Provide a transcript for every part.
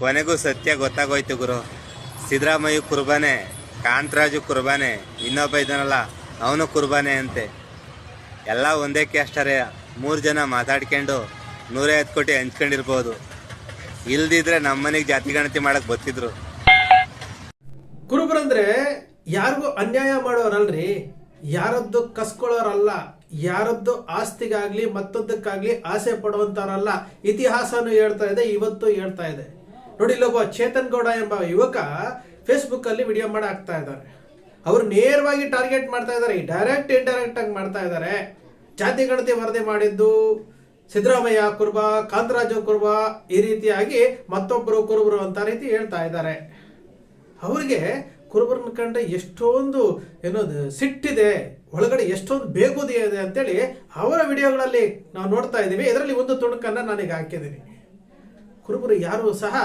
ಕೊನೆಗೂ ಸತ್ಯ ಗೊತ್ತಾಗೋಯ್ತು ಗುರು. ಸಿದ್ದರಾಮಯ್ಯ ಕುರ್ಬಾನೆ, ಕಾಂತರಾಜು ಕುರ್ಬಾನೆ, ಇನ್ನೊಬ್ಬ ಇದ್ದಾನಲ್ಲ, ಅವನು ಕುರ್ಬಾನೆ ಅಂತೆ. ಎಲ್ಲ ಒಂದೇ ಕ್ಯಾಸ್ಟರೇ, ಮೂರು ಜನ ಮಾತಾಡ್ಕೊಂಡು ನೂರೈವತ್ತು ಕೋಟಿ ಹಂಚ್ಕೊಂಡಿರ್ಬೋದು. ಇಲ್ದಿದ್ರೆ ನಮ್ಮನೆಗೆ ಜಾತಿ ಗಣತಿ ಮಾಡಕ್ ಬರ್ತಿದ್ರು. ಕುರುಬರಂದ್ರೆ ಯಾರಿಗೂ ಅನ್ಯಾಯ ಮಾಡೋರಲ್ರಿ. ಯಾರದ್ದು ಕಸ್ಕೊಳ್ಳೋರಲ್ಲ, ಯಾರದ್ದು ಆಸ್ತಿಗಾಗ್ಲಿ ಮತ್ತೊಂದಕ್ಕಾಗ್ಲಿ ಆಸೆ ಪಡುವಂತವರಲ್ಲ, ಇತಿಹಾಸನು ಹೇಳ್ತಾ ಇದೆ, ಇವತ್ತು ಹೇಳ್ತಾ ಇದೆ. ನೋಡಿ, ಇಲ್ಲೊಬ್ಬ ಚೇತನ್ ಗೌಡ ಎಂಬ ಯುವಕ ಫೇಸ್ಬುಕ್ ಅಲ್ಲಿ ವಿಡಿಯೋ ಮಾಡಿ ಹಾಕ್ತಾ ಇದ್ದಾರೆ ಅವರು ನೇರವಾಗಿ ಟಾರ್ಗೆಟ್ ಮಾಡ್ತಾ ಇದ್ದಾರೆ ಡೈರೆಕ್ಟ್ ಇಂಡೈರೆಕ್ಟ್ ಆಗಿ ಮಾಡ್ತಾ ಇದ್ದಾರೆ ಜಾತಿ, ಗಣತಿ ವರದಿ ಮಾಡಿದ್ದು ಸಿದ್ದರಾಮಯ್ಯ, ಕುರ್ಬಾ, ಕಾಂತರಾಜ ಕುರ್ಬಾ ಈ ರೀತಿಯಾಗಿ ಮತ್ತೊಬ್ಬರು ಕುರುಬರು ಅಂತ ರೀತಿ ಹೇಳ್ತಾ ಇದ್ದಾರೆ ಅವರಿಗೆ ಕುರುಬರನ್ನ ಕಂಡ್ರೆ ಎಷ್ಟೊಂದು ಏನೋ ಸಿಟ್ಟಿದೆ, ಒಳಗಡೆ ಎಷ್ಟೊಂದು ಬೇಗುದಿ ಇದೆ ಅಂತೇಳಿ ಅವರ ವಿಡಿಯೋಗಳಲ್ಲಿ ನಾವು ನೋಡ್ತಾ ಇದ್ದೀವಿ ಇದರಲ್ಲಿ ಒಂದು ತುಣುಕನ್ನ ನಾನೀಗ ಹಾಕಿದ್ದೀನಿ. ಕುರುಬರು ಯಾರು ಸಹ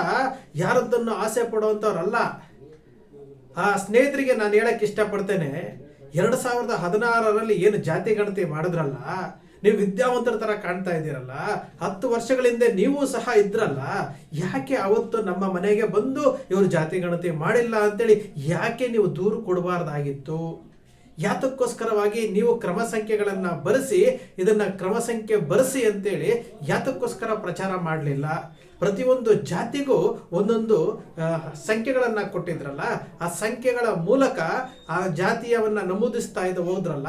ಯಾರದ್ದನ್ನು ಆಸೆ ಪಡುವಂಥವ್ರಲ್ಲ ಆ ಸ್ನೇಹಿತರಿಗೆ ನಾನು ಹೇಳಕ್ಕೆ ಇಷ್ಟಪಡ್ತೇನೆ, ಎರಡು ಸಾವಿರದ ಹದಿನಾರರಲ್ಲಿ ಏನು ಜಾತಿ ಗಣತಿ ಮಾಡಿದ್ರಲ್ಲ, ನೀವು ವಿದ್ಯಾವಂತರ ಥರ ಕಾಣ್ತಾ ಇದ್ದೀರಲ್ಲ, ಹತ್ತು ವರ್ಷಗಳಿಂದ ನೀವು ಸಹ ಇದ್ರಲ್ಲ, ಯಾಕೆ ಅವತ್ತು ನಮ್ಮ ಮನೆಗೆ ಬಂದು ಇವರು ಜಾತಿ ಗಣತಿ ಮಾಡಿಲ್ಲ ಅಂತೇಳಿ ಯಾಕೆ ನೀವು ದೂರು ಕೊಡಬಾರ್ದಾಗಿತ್ತು? ಯಾತಕ್ಕೋಸ್ಕರವಾಗಿ ನೀವು ಕ್ರಮ ಸಂಖ್ಯೆಗಳನ್ನು ಬರೆಸಿ, ಇದನ್ನ ಕ್ರಮ ಸಂಖ್ಯೆ ಬರೆಸಿ ಅಂತೇಳಿ ಯಾತಕ್ಕೋಸ್ಕರ ಪ್ರಚಾರ ಮಾಡಲಿಲ್ಲ. ಪ್ರತಿಯೊಂದು ಜಾತಿಗೂ ಒಂದೊಂದು ಸಂಖ್ಯೆಗಳನ್ನು ಕೊಟ್ಟಿದ್ರಲ್ಲ, ಆ ಸಂಖ್ಯೆಗಳ ಮೂಲಕ ಆ ಜಾತಿಯವನ್ನ ನಮೂದಿಸ್ತಾ ಇದ್ದ ಹೋದ್ರಲ್ಲ,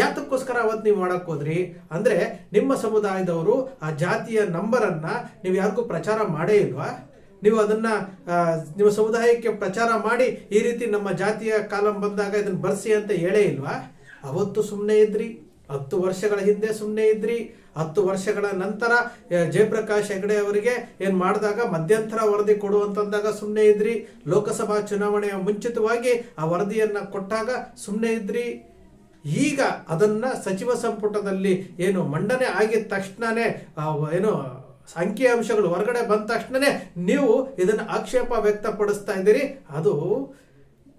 ಯಾತಕ್ಕೋಸ್ಕರ ಅವತ್ತು ನೀವು ಮಾಡಕ್ಕೆ ಹೋದ್ರಿ? ಅಂದ್ರೆ ನಿಮ್ಮ ಸಮುದಾಯದವರು ಆ ಜಾತಿಯ ನಂಬರನ್ನ ನೀವು ಯಾರಿಗೂ ಪ್ರಚಾರ ಮಾಡೇ ಇಲ್ವಾ? ನೀವು ಅದನ್ನ ನಿಮ್ಮ ಸಮುದಾಯಕ್ಕೆ ಪ್ರಚಾರ ಮಾಡಿ ಈ ರೀತಿ ನಮ್ಮ ಜಾತಿಯ ಕಾಲಂ ಬಂದಾಗ ಇದನ್ನು ಬರ್ಸಿ ಅಂತ ಹೇಳೇ ಇಲ್ವಾ? ಅವತ್ತು ಸುಮ್ಮನೆ ಇದ್ರಿ ಹತ್ತು ವರ್ಷಗಳ ಹಿಂದೆ ಸುಮ್ಮನೆ ಇದ್ರಿ ಹತ್ತು ವರ್ಷಗಳ ನಂತರ ಜಯಪ್ರಕಾಶ್ ಹೆಗಡೆ ಅವರಿಗೆ ಏನು ಮಾಡಿದಾಗ ಮಧ್ಯಂತರ ವರದಿ ಕೊಡುವಂತಂದಾಗ ಸುಮ್ಮನೆ ಇದ್ರಿ ಲೋಕಸಭಾ ಚುನಾವಣೆಯ ಮುಂಚಿತವಾಗಿ ಆ ವರದಿಯನ್ನ ಕೊಟ್ಟಾಗ ಸುಮ್ಮನೆ ಇದ್ರಿ. ಈಗ ಅದನ್ನ ಸಚಿವ ಸಂಪುಟದಲ್ಲಿ ಏನು ಮಂಡನೆ ಆಗಿದ ತಕ್ಷಣನೇ ಆ, ಏನು ಅಂಕಿ ಅಂಶಗಳು ಹೊರಗಡೆ ಬಂದ ತಕ್ಷಣನೇ ನೀವು ಇದನ್ನು ಆಕ್ಷೇಪ ವ್ಯಕ್ತಪಡಿಸ್ತಾ ಇದ್ದೀರಿ. ಅದು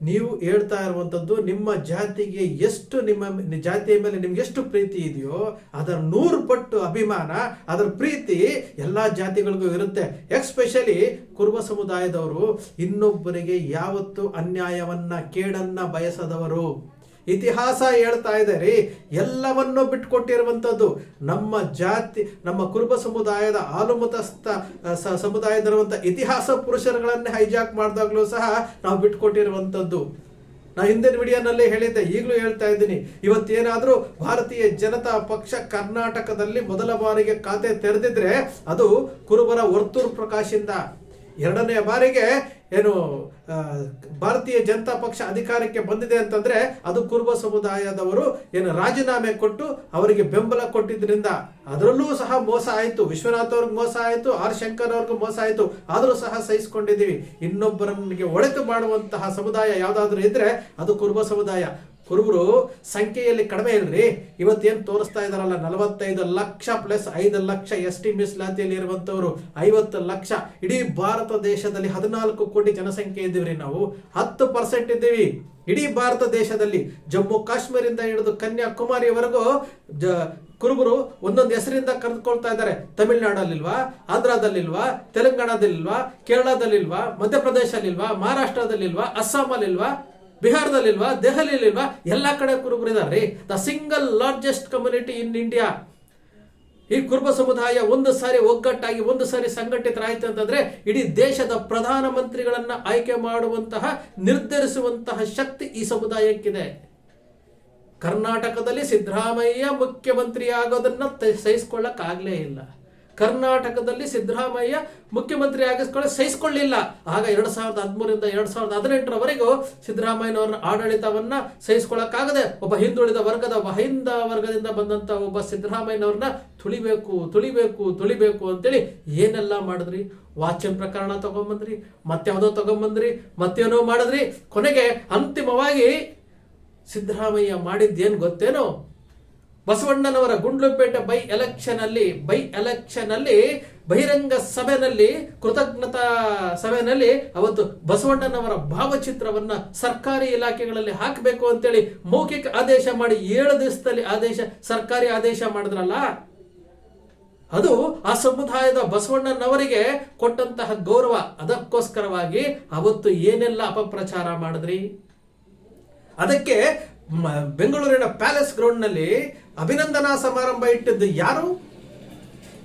ನೀವು ಹೇಳ್ತಾ ಇರುವಂಥದ್ದು ನಿಮ್ಮ ಜಾತಿಗೆ ಎಷ್ಟು ನಿಮ್ಮ ಜಾತಿಯ ಮೇಲೆ ನಿಮ್ಗೆ ಎಷ್ಟು ಪ್ರೀತಿ ಇದೆಯೋ ಅದರ ನೂರು ಪಟ್ಟು ಅಭಿಮಾನ, ಅದರ ಪ್ರೀತಿ ಎಲ್ಲ ಜಾತಿಗಳಿಗೂ ಇರುತ್ತೆ. ಎಕ್ಸ್ಪೆಷಲಿ ಕುರುಬ ಸಮುದಾಯದವರು ಇನ್ನೊಬ್ಬರಿಗೆ ಯಾವತ್ತು ಅನ್ಯಾಯವನ್ನ, ಕೇಡನ್ನ ಬಯಸದವರು. ಇತಿಹಾಸ ಹೇಳ್ತಾ ಇದೆ ರೀ ಎಲ್ಲವನ್ನೂ ಬಿಟ್ಕೊಟ್ಟಿರುವಂಥದ್ದು ನಮ್ಮ ಜಾತಿ, ನಮ್ಮ ಕುರುಬ ಸಮುದಾಯದ ಆಲುಮತಸ್ಥ ಸ- ಸಮುದಾಯದಲ್ಲಿರುವಂಥ ಇತಿಹಾಸ ಪುರುಷರುಗಳನ್ನೇ ಹೈಜಾಕ್ ಮಾಡಿದಾಗಲೂ ಸಹ ನಾವು ಬಿಟ್ಕೊಟ್ಟಿರುವಂಥದ್ದು. ನಾ ಹಿಂದಿನ ವಿಡಿಯೋನಲ್ಲಿ ಹೇಳಿದ್ದೆ, ಈಗಲೂ ಹೇಳ್ತಾ ಇದ್ದೀನಿ. ಇವತ್ತೇನಾದರೂ ಭಾರತೀಯ ಜನತಾ ಪಕ್ಷ ಕರ್ನಾಟಕದಲ್ಲಿ ಮೊದಲ ಬಾರಿಗೆ ಖಾತೆ ತೆರೆದಿದ್ರೆ ಅದು ಕುರುಬರ ವರ್ತೂರ್ ಪ್ರಕಾಶಿಂದ. ಎರಡನೇ ಬಾರಿಗೆ ಏನು ಭಾರತೀಯ ಜನತಾ ಪಕ್ಷ ಅಧಿಕಾರಕ್ಕೆ ಬಂದಿದೆ ಅಂತಂದ್ರೆ ಅದು ಕುರುಬ ಸಮುದಾಯದವರು ಏನು ರಾಜೀನಾಮೆ ಕೊಟ್ಟು ಅವರಿಗೆ ಬೆಂಬಲ ಕೊಟ್ಟಿದ್ದರಿಂದ ಅದರಲ್ಲೂ ಸಹ ಮೋಸ ಆಯಿತು. ವಿಶ್ವನಾಥ್ ಅವ್ರಿಗೆ ಮೋಸ ಆಯಿತು, ಆರ್ ಶಂಕರ್ ಅವ್ರಿಗೂ ಮೋಸ ಆಯಿತು. ಆದರೂ ಸಹ ಸಹಿಸಿಕೊಂಡಿದ್ದೀವಿ. ಇನ್ನೊಬ್ಬರನಿಗೆ ಒಳಿತು ಮಾಡುವಂತಹ ಸಮುದಾಯ ಯಾವುದಾದ್ರೂ ಇದ್ರೆ ಅದು ಕುರುಬ ಸಮುದಾಯ. ಕುರುಬರು ಸಂಖ್ಯೆಯಲ್ಲಿ ಕಡಿಮೆ ಇಲ್ರಿ ಇವತ್ತೇನು ತೋರಿಸ್ತಾ ಇದಾರಲ್ಲ, ನಲವತ್ತೈದು ಲಕ್ಷ ಪ್ಲಸ್ ಐದು ಲಕ್ಷ ಎಸ್ ಟಿ ಮೀಸಲಾತಿಯಲ್ಲಿ ಇರುವಂತವರು. ಐವತ್ತು ಲಕ್ಷ. ಇಡೀ ಭಾರತ ದೇಶದಲ್ಲಿ ಹದಿನಾಲ್ಕು ಕೋಟಿ ಜನಸಂಖ್ಯೆ ಇದ್ದೀವ್ರಿ ನಾವು. ಹತ್ತು ಪರ್ಸೆಂಟ್ ಇದ್ದೀವಿ. ಇಡೀ ಭಾರತ ದೇಶದಲ್ಲಿ ಜಮ್ಮು ಕಾಶ್ಮೀರಿಂದ ಹಿಡಿದು ಕನ್ಯಾಕುಮಾರಿವರೆಗೂ ಜ, ಕುರುಬರು ಒಂದೊಂದು ಹೆಸರಿಂದ ಕರೆದುಕೊಳ್ತಾ ಇದ್ದಾರೆ. ತಮಿಳ್ನಾಡಲ್ಲಿಲ್ವಾ, ಆಂಧ್ರದಲ್ಲಿಲ್ವಾ, ತೆಲಂಗಾಣದಲ್ಲಿಲ್ವಾ, ಕೇರಳದಲ್ಲಿಲ್ವಾ, ಮಧ್ಯಪ್ರದೇಶದಲ್ಲಿಲ್ವಾ, ಮಹಾರಾಷ್ಟ್ರದಲ್ಲಿಲ್ವಾ, ಅಸ್ಸಾಮಲ್ಲಿಲ್ವಾ ಬಿಹಾರದಲ್ಲಿಲ್ವಾ, ದೆಹಲಿಯಲ್ಲಿಲ್ವಾ, ಎಲ್ಲ ಕಡೆ ಕುರುಬರು ಇದಾರೆ the single largest community in India ಈ ಕುರುಬ ಸಮುದಾಯ ಒಂದು ಸಾರಿ ಒಗ್ಗಟ್ಟಾಗಿ, ಒಂದು ಸಾರಿ ಸಂಘಟಿತರಾಯ್ತು ಅಂತಂದ್ರೆ ಇಡೀ ದೇಶದ ಪ್ರಧಾನ ಮಂತ್ರಿಗಳನ್ನ ಆಯ್ಕೆ ಮಾಡುವಂತಹ, ನಿರ್ಧರಿಸುವಂತಹ ಶಕ್ತಿ ಈ ಸಮುದಾಯಕ್ಕಿದೆ. ಕರ್ನಾಟಕದಲ್ಲಿ ಸಿದ್ದರಾಮಯ್ಯ ಮುಖ್ಯಮಂತ್ರಿ ಆಗೋದನ್ನ ಸಹಿಸ್ಕೊಳ್ಳಕ್ಕಾಗ್ಲೇ ಇಲ್ಲ. ಕರ್ನಾಟಕದಲ್ಲಿ ಸಿದ್ದರಾಮಯ್ಯ ಮುಖ್ಯಮಂತ್ರಿ ಆಗಿಸ್ಕೊಳ್ಳಿ ಸಹಿಸ್ಕೊಳ್ಳಿಲ್ಲ. ಆಗ ಎರಡು ಸಾವಿರದ ಹದಿಮೂರಿಂದ ಎರಡು ಸಾವಿರದ ಹದಿನೆಂಟರವರೆಗೂ ಸಿದ್ದರಾಮಯ್ಯನವರ ಆಡಳಿತವನ್ನ ಸಹಿಸ್ಕೊಳ್ಳಕ್ಕಾಗದೆ ಒಬ್ಬ ಹಿಂದುಳಿದ ವರ್ಗದ ವಹಿಂದ ಹಿಂದ ವರ್ಗದಿಂದ ಬಂದಂತ ಒಬ್ಬ ಸಿದ್ದರಾಮಯ್ಯನವ್ರನ್ನ ತುಳಿಬೇಕು ತುಳಿಬೇಕು ತುಳಿಬೇಕು ಅಂತೇಳಿ ಏನೆಲ್ಲ ಮಾಡಿದ್ರಿ? ವಾಚನ್ ಪ್ರಕರಣ ತಗೊಂಬಂದ್ರಿ, ಮತ್ಯಾವುದೋ ತಗೊಂಬಂದ್ರಿ, ಮತ್ತೇನೋ ಮಾಡಿದ್ರಿ? ಕೊನೆಗೆ ಅಂತಿಮವಾಗಿ ಸಿದ್ದರಾಮಯ್ಯ ಮಾಡಿದ್ದೇನು ಗೊತ್ತೇನೋ? ಬಸವಣ್ಣನವರ ಗುಂಡ್ಲುಪೇಟೆ ಬೈ ಎಲೆಕ್ಷನ್ ಅಲ್ಲಿ ಬೈ ಎಲೆಕ್ಷನ್ ಅಲ್ಲಿ, ಬಹಿರಂಗ ಸಭೆನಲ್ಲಿ ಕೃತಜ್ಞತಾ ಸಭೆನಲ್ಲಿ ಅವತ್ತು ಬಸವಣ್ಣನವರ ಭಾವಚಿತ್ರವನ್ನ ಸರ್ಕಾರಿ ಇಲಾಖೆಗಳಲ್ಲಿ ಹಾಕಬೇಕು ಅಂತೇಳಿ ಮೌಖಿಕ ಆದೇಶ ಮಾಡಿ ಏಳು ದಿವಸದಲ್ಲಿ ಆದೇಶ, ಸರ್ಕಾರಿ ಆದೇಶ ಮಾಡಿದ್ರಲ್ಲ? ಅದು ಆ ಸಮುದಾಯದ ಬಸವಣ್ಣನವರಿಗೆ ಕೊಟ್ಟಂತಹ ಗೌರವ. ಅದಕ್ಕೋಸ್ಕರವಾಗಿ ಅವತ್ತು ಏನೆಲ್ಲ ಅಪಪ್ರಚಾರ ಮಾಡಿದ್ರಿ? ಅದಕ್ಕೆ ಬೆಂಗಳೂರಿನ ಪ್ಯಾಲೇಸ್ ಗ್ರೌಂಡ್ನಲ್ಲಿ ಅಭಿನಂದನಾ ಸಮಾರಂಭ ಇಟ್ಟಿದ್ದು ಯಾರು?